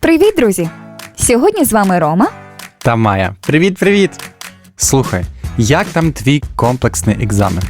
Привіт, друзі! Сьогодні з вами Рома. Та Майя, привіт, привіт! Слухай, як там твій комплексний екзамен?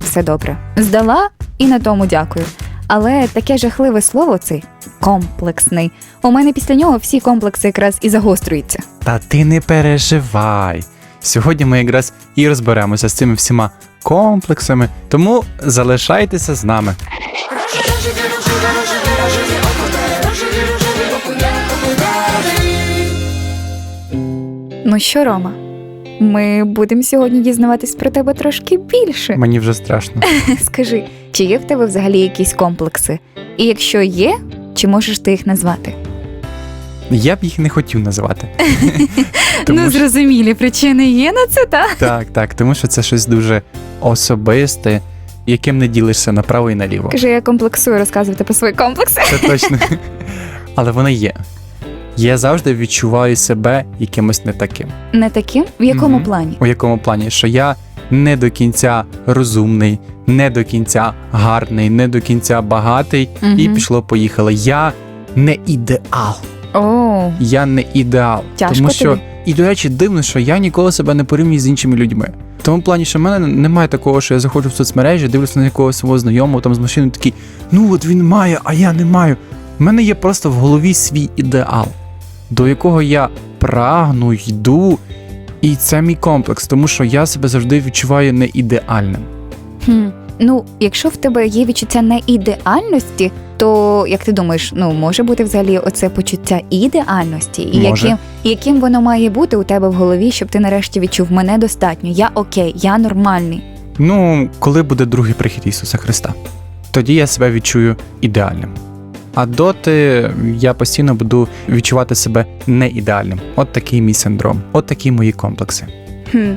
Все добре. Здала і на тому дякую. Але таке жахливе слово цей комплексний. У мене після нього всі комплекси якраз і загострюються. Та ти не переживай. Сьогодні ми якраз і розберемося з цими всіма комплексами, тому залишайтеся з нами. Ну що, Рома? Ми будемо сьогодні дізнаватись про тебе трошки більше. Мені вже страшно. Скажи, чи є в тебе взагалі якісь комплекси? І якщо є, чи можеш ти їх назвати? Я б їх не хотів називати. Тому ну, зрозумілі причини є на це, так? Так, так, тому що це щось дуже особисте, яким не ділишся направо і наліво. Кажи, я комплексую розказувати про свої комплекси. Це точно. Але воно є. Я завжди відчуваю себе якимось не таким. Не таким? В якому плані? У якому плані? Що я не до кінця розумний, не до кінця гарний, не до кінця багатий, і пішло поїхало. Я не ідеал. О, Я не ідеал. Тяжко тому що тобі? і до речі, дивно, що я ніколи себе не порівнюю з іншими людьми. В тому плані, що в мене немає такого, що я заходжу в соцмережі, дивлюся на якогось свого знайомого там з машиною такий, ну от він має, а я не маю. У мене є просто в голові свій ідеал, до якого я прагну, йду. І це мій комплекс, тому що я себе завжди відчуваю не ідеальним. хм. ну, якщо в тебе є відчуття неідеальності, то як ти думаєш, ну може бути взагалі оце почуття ідеальності, і Може. яким, яким воно має бути у тебе в голові, щоб ти нарешті відчув мене достатньо, я окей, я нормальний. Ну, коли буде другий прихід Ісуса Христа, тоді я себе відчую ідеальним. А доти я постійно буду відчувати себе не ідеальним. От такий мій синдром, от такі мої комплекси. Хм.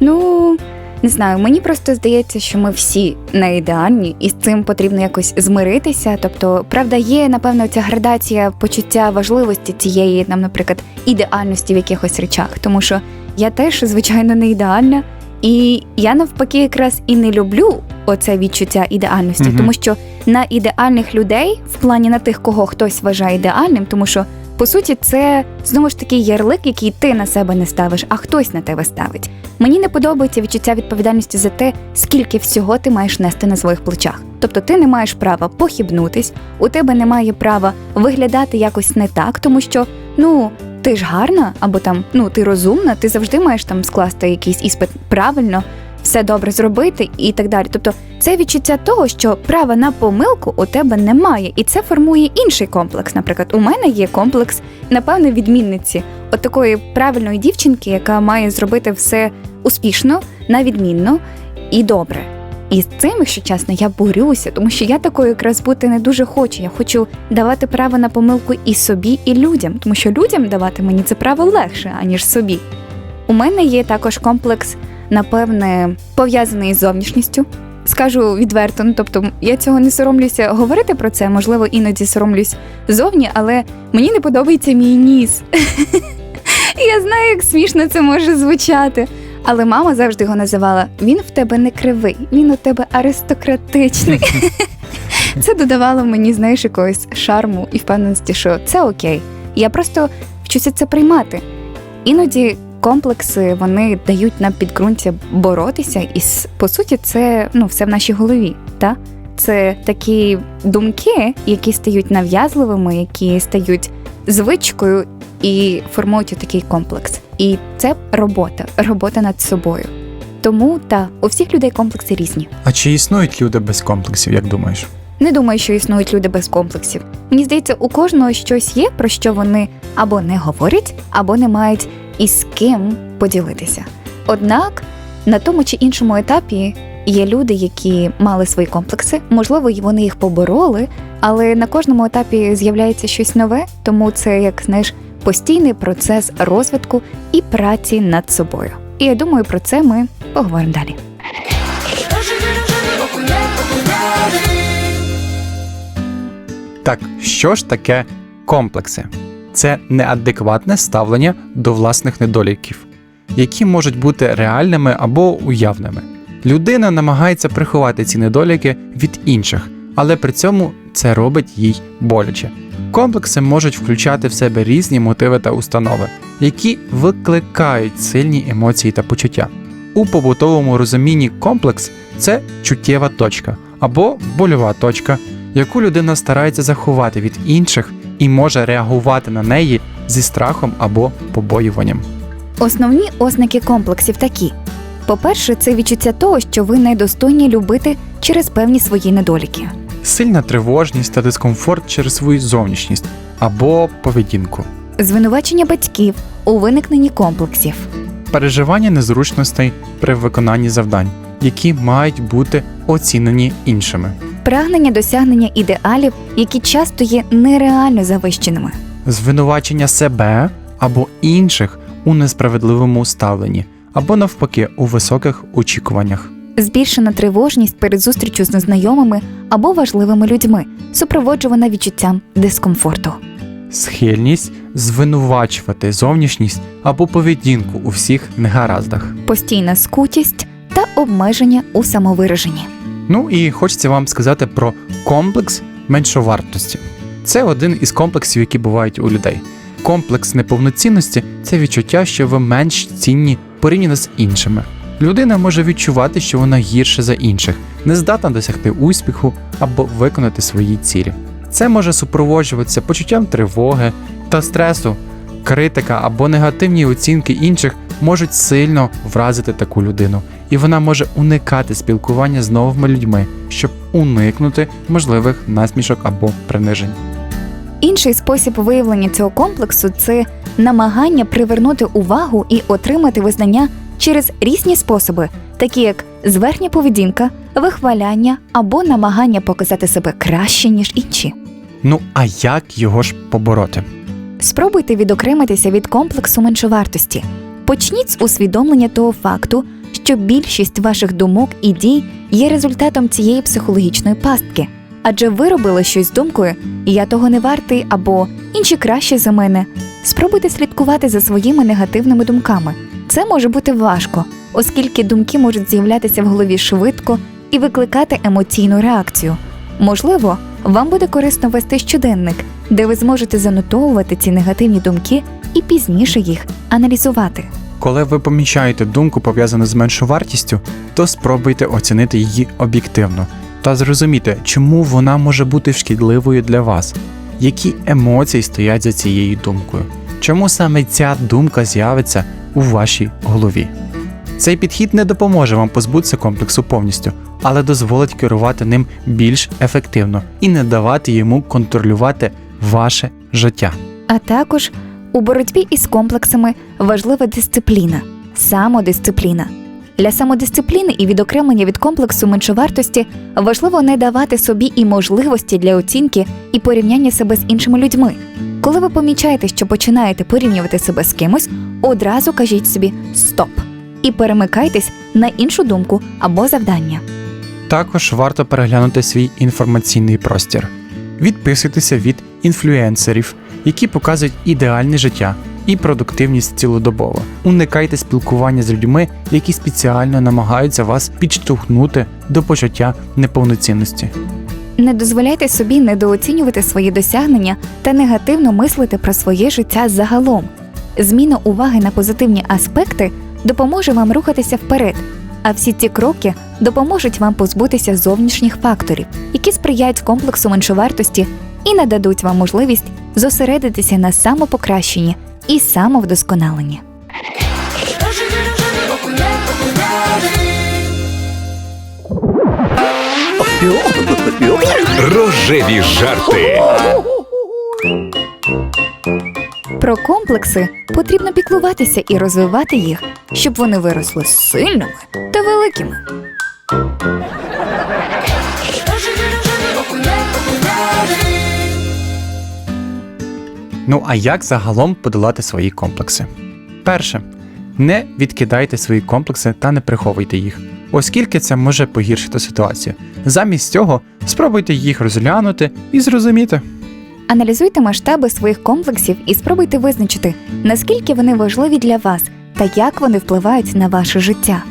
Ну, не знаю, мені просто здається, що ми всі не ідеальні, і з цим потрібно якось змиритися. Тобто, правда, є, напевно, ця градація почуття важливості цієї, нам, наприклад, ідеальності в якихось речах. Тому що я теж, звичайно, не ідеальна. І я навпаки якраз і не люблю оце відчуття ідеальності, Мгм. тому що на ідеальних людей, в плані на тих, кого хтось вважає ідеальним, тому що по суті це знову ж таки ярлик, який ти на себе не ставиш, а хтось на тебе ставить. Мені не подобається відчуття відповідальності за те, скільки всього ти маєш нести на своїх плечах. Тобто ти не маєш права похибнутись, у тебе немає права виглядати якось не так, тому що ну ти ж гарна, або там ну ти розумна, ти завжди маєш там скласти якийсь іспит правильно, все добре зробити і так далі. Тобто це відчуття того, що права на помилку у тебе немає, і це формує інший комплекс. Наприклад, у мене є комплекс, напевно, відмінниці, от такої правильної дівчинки, яка має зробити все успішно, на відмінно і добре. І з цим, якщо чесно, я борюся, тому що я такою якраз бути не дуже хочу. Я хочу давати право на помилку і собі, і людям, тому що людям давати мені це право легше, аніж собі. У мене є також комплекс, напевне, пов'язаний з зовнішністю. Скажу відверто, ну тобто я цього не соромлюся говорити про це, можливо, іноді соромлюсь зовні, але мені не подобається мій ніс. Я знаю, як смішно це може звучати. Але мама завжди його називала: він в тебе не кривий, він у тебе аристократичний. Це додавало мені, знаєш, якогось шарму і впевненості, що це окей. Я просто вчуся це приймати. Іноді комплекси вони дають нам підґрунтя боротися, і по суті, це ну все в нашій голові. Та? Це такі думки, які стають нав'язливими, які стають звичкою і формують такий комплекс. І це робота, робота над собою. Тому та у всіх людей комплекси різні. А чи існують люди без комплексів, як думаєш? Не думаю, що існують люди без комплексів. Мені здається, у кожного щось є, про що вони або не говорять, або не мають із ким поділитися. Однак на тому чи іншому етапі є люди, які мали свої комплекси, можливо, вони їх побороли, але на кожному етапі з'являється щось нове, тому це як знаєш постійний процес розвитку і праці над собою. І я думаю, про це ми поговоримо далі. Так, що ж таке комплекси? Це неадекватне ставлення до власних недоліків. які можуть бути реальними або уявними. Людина намагається приховати ці недоліки від інших, але при цьому це робить їй боляче. Комплекси можуть включати в себе різні мотиви та установи, які викликають сильні емоції та почуття. У побутовому розумінні комплекс це чуттєва точка або больова точка, яку людина старається заховати від інших і може реагувати на неї зі страхом або побоюванням. Основні ознаки комплексів такі: по-перше, це відчуття того, що ви недостойні любити через певні свої недоліки. Сильна тривожність та дискомфорт через свою зовнішність або поведінку, Звинувачення батьків у виникненні комплексів, переживання незручностей при виконанні завдань, які мають бути оцінені іншими, прагнення досягнення ідеалів, які часто є нереально завищеними, звинувачення себе або інших у несправедливому ставленні, або навпаки у високих очікуваннях. збільшена тривожність перед зустрічю з незнайомими або важливими людьми, супроводжувана відчуттям дискомфорту. Схильність звинувачувати зовнішність або поведінку у всіх негараздах. постійна скутість та обмеження у самовираженні. Ну і хочеться вам сказати про комплекс меншовартості. Це один із комплексів, які бувають у людей. Комплекс неповноцінності це відчуття, що ви менш цінні порівняно з іншими. Людина може відчувати, що вона гірше за інших, не здатна досягти успіху або виконати свої цілі. Це може супроводжуватися почуттям тривоги та стресу. Критика або негативні оцінки інших можуть сильно вразити таку людину, і вона може уникати спілкування з новими людьми, щоб уникнути можливих насмішок або принижень. Інший спосіб виявлення цього комплексу це намагання привернути увагу і отримати визнання через різні способи, такі як зверхня поведінка, вихваляння або намагання показати себе краще ніж інші. Ну а як його ж побороти? Спробуйте відокремитися від комплексу меншовартості. Почніть з усвідомлення того факту, що більшість ваших думок і дій є результатом цієї психологічної пастки. Адже ви робили щось з думкою Я того не вартий або інші краще за мене. Спробуйте слідкувати за своїми негативними думками. Це може бути важко, оскільки думки можуть з'являтися в голові швидко і викликати емоційну реакцію. Можливо, вам буде корисно вести щоденник, де ви зможете занотовувати ці негативні думки і пізніше їх аналізувати. Коли ви помічаєте думку пов'язану з меншовартістю, то спробуйте оцінити її об'єктивно та зрозуміти, чому вона може бути шкідливою для вас, які емоції стоять за цією думкою, чому саме ця думка з'явиться у вашій голові. Цей підхід не допоможе вам позбутися комплексу повністю, але дозволить керувати ним більш ефективно і не давати йому контролювати ваше життя. А також у боротьбі із комплексами важлива дисципліна, самодисципліна. Для самодисципліни і відокремлення від комплексу меншовартості важливо не давати собі і можливості для оцінки і порівняння себе з іншими людьми. Коли ви помічаєте, що починаєте порівнювати себе з кимось, одразу кажіть собі стоп і перемикайтесь на іншу думку або завдання. Також варто переглянути свій інформаційний простір. Відписуйтеся від інфлюенсерів, які показують ідеальне життя і продуктивність цілодобово. Уникайте спілкування з людьми, які спеціально намагаються вас підштовхнути до почуття неповноцінності. Не дозволяйте собі недооцінювати свої досягнення та негативно мислити про своє життя загалом. Зміна уваги на позитивні аспекти допоможе вам рухатися вперед, а всі ці кроки допоможуть вам позбутися зовнішніх факторів, які сприяють комплексу меншовартості і нададуть вам можливість зосередитися на самопокращенні і самовдосконаленні. Рожеві жарти. Про комплекси потрібно піклуватися і розвивати їх, щоб вони виросли сильними та великими. Ну а як загалом подолати свої комплекси? Перше, не відкидайте свої комплекси та не приховуйте їх, оскільки це може погіршити ситуацію. Замість цього спробуйте їх розглянути і зрозуміти. Аналізуйте масштаби своїх комплексів і спробуйте визначити, наскільки вони важливі для вас та як вони впливають на ваше життя.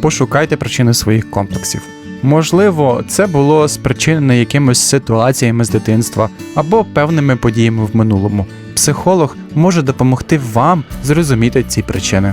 Пошукайте причини своїх комплексів. Можливо, це було спричинено якимись ситуаціями з дитинства або певними подіями в минулому. Психолог може допомогти вам зрозуміти ці причини.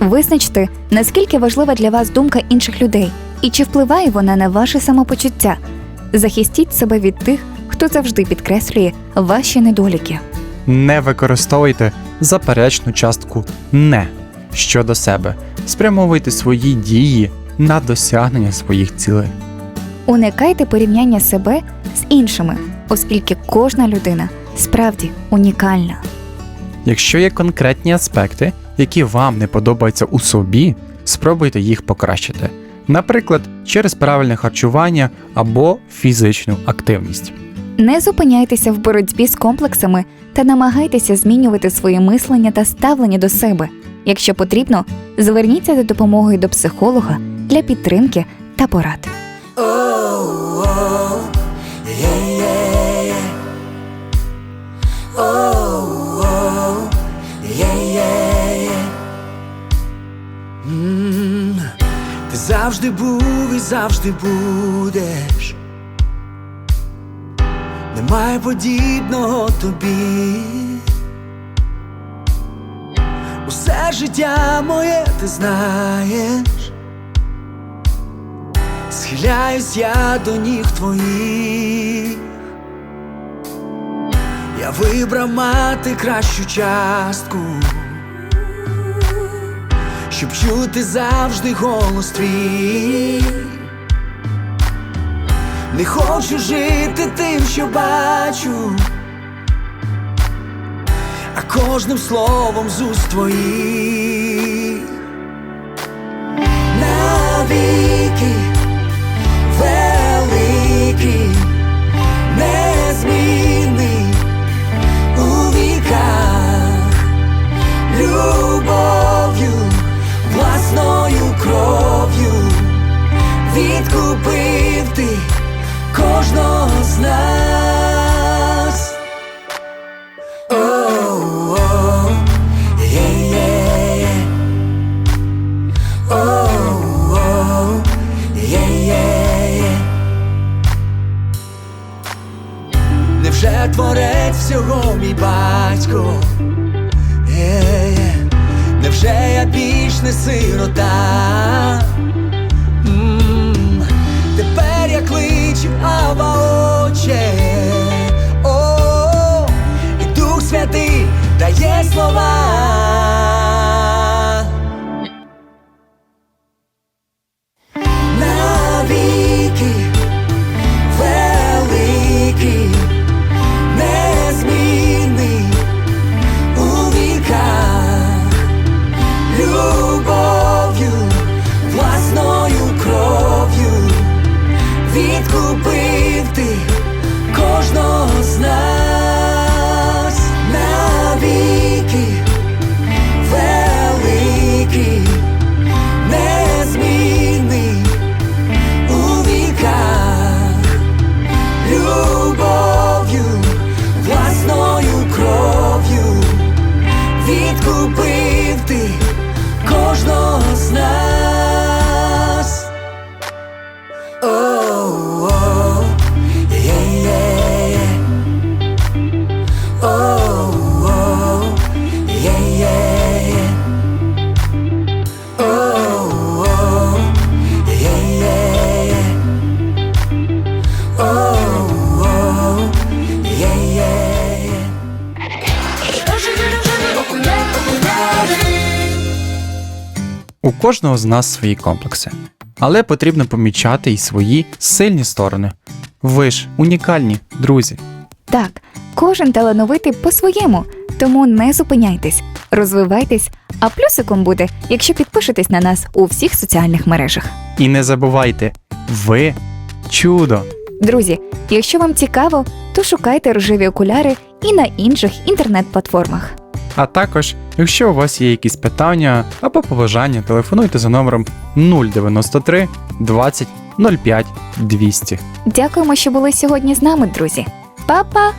Визначте, наскільки важлива для вас думка інших людей і чи впливає вона на ваше самопочуття. Захистіть себе від тих, хто завжди підкреслює ваші недоліки. Не використовуйте заперечну частку не щодо себе. Спрямовуйте свої дії на досягнення своїх цілей. Уникайте порівняння себе з іншими, оскільки кожна людина справді унікальна. Якщо є конкретні аспекти, які вам не подобаються у собі, спробуйте їх покращити. Наприклад, через правильне харчування або фізичну активність. Не зупиняйтеся в боротьбі з комплексами та намагайтеся змінювати своє мислення та ставлення до себе. Якщо потрібно, зверніться за допомогою до психолога для підтримки та порад. М, Ти завжди був і завжди будеш. Немає подібного тобі. Усе життя моє ти знаєш. Схиляюсь я до ніг твоїх. Я вибрав мати кращу частку щоб чути завжди голос твій. Не хочу жити тим, що бачу, а кожним словом з уст твоїх. Навіки кожного з нас. Оу-оу, є-є-є. Оу-оу, є-є-є. Невже творець всього мій батько? Є-є. Невже я більш не сирота? Я кличу Ава Отче О, і Дух Святий дає слова. Кожного з нас свої комплекси, але потрібно помічати і свої сильні сторони. Ви ж унікальні, друзі. Так, кожен талановитий по-своєму, тому не зупиняйтесь, розвивайтесь, а плюсиком буде, якщо підпишетесь на нас у всіх соціальних мережах. І не забувайте, ви чудо! Друзі, якщо вам цікаво, то шукайте рожеві окуляри і на інших інтернет-платформах. А також, якщо у вас є якісь питання або побажання, телефонуйте за номером 093 20 05 200. Дякуємо, що були сьогодні з нами, друзі. Па-па!